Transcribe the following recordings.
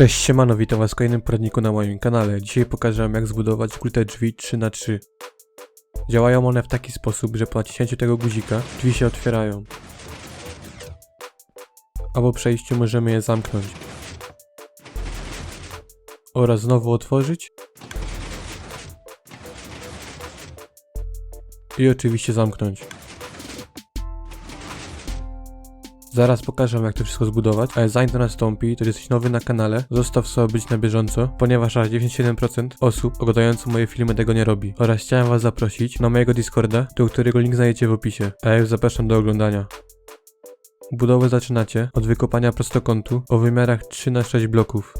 Cześć siemano, witam was w kolejnym poradniku na moim kanale. Dzisiaj pokażę wam jak zbudować ukryte drzwi 3x3. Działają one w taki sposób, że po naciśnięciu tego guzika drzwi się otwierają. A po przejściu możemy je zamknąć. Oraz znowu otworzyć. I oczywiście zamknąć. Zaraz pokażę jak to wszystko zbudować, ale zanim to nastąpi, to jesteś nowy na kanale, zostaw sobie być na bieżąco, ponieważ aż 97% osób oglądających moje filmy tego nie robi. Oraz chciałem was zaprosić na mojego Discorda, do którego link znajdziecie w opisie. A ja już zapraszam do oglądania. Budowę zaczynacie od wykopania prostokątu o wymiarach 3 na 6 bloków.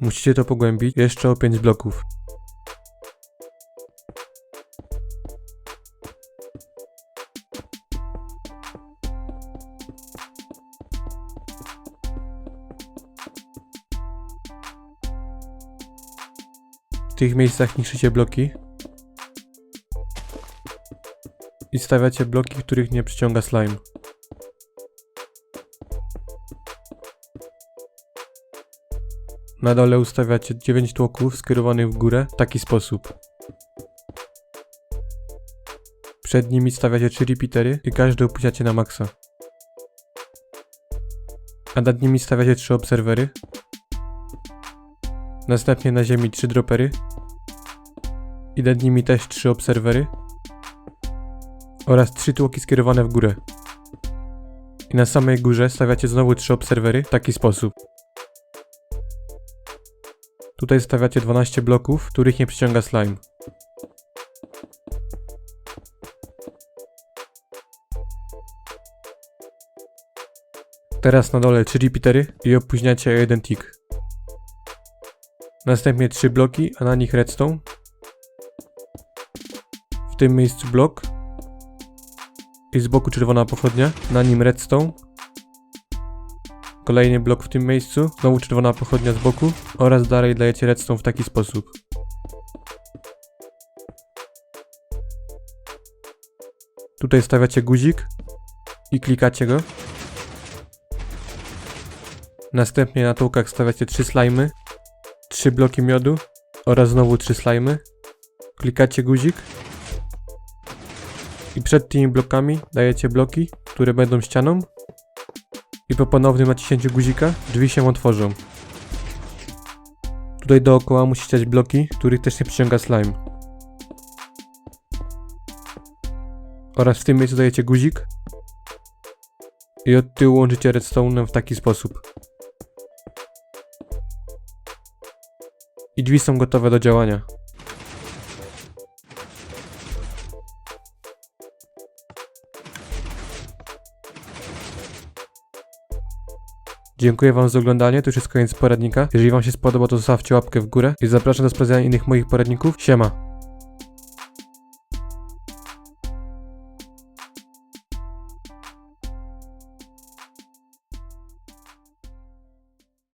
Musicie to pogłębić jeszcze o 5 bloków. Tych miejscach niszczycie bloki i stawiacie bloki, których nie przyciąga slime. Na dole ustawiacie 9 tłoków skierowanych w górę w taki sposób. Przed nimi stawiacie 3 repeatery i każdy opuściacie na maksa. A nad nimi stawiacie 3 obserwery. Następnie na ziemi 3 dropery. I nad nimi też 3 obserwery. Oraz 3 tłoki skierowane w górę. I na samej górze stawiacie znowu 3 obserwery w taki sposób. Tutaj stawiacie 12 bloków, których nie przyciąga slime. Teraz na dole 3 repeatery i opóźniacie jeden tick. Następnie 3 bloki, a na nich redstone. W tym miejscu blok. I z boku czerwona pochodnia, na nim redstone. Kolejny blok w tym miejscu, znowu czerwona pochodnia z boku oraz dalej dajecie redstone w taki sposób. Tutaj stawiacie guzik i klikacie go. Następnie na tułkach stawiacie 3 slimy, 3 bloki miodu oraz znowu 3 slimy. Klikacie guzik i przed tymi blokami dajecie bloki, które będą ścianą i po ponownym naciśnięciu guzika drzwi się otworzą. Tutaj dookoła musicie dać bloki, których też nie przyciąga slime. Oraz w tym miejscu dajecie guzik i od tyłu łączycie redstone'em w taki sposób. I drzwi są gotowe do działania. Dziękuję wam za oglądanie, to już jest koniec poradnika. Jeżeli wam się spodoba, to zostawcie łapkę w górę i zapraszam do sprawdzenia innych moich poradników. Siema!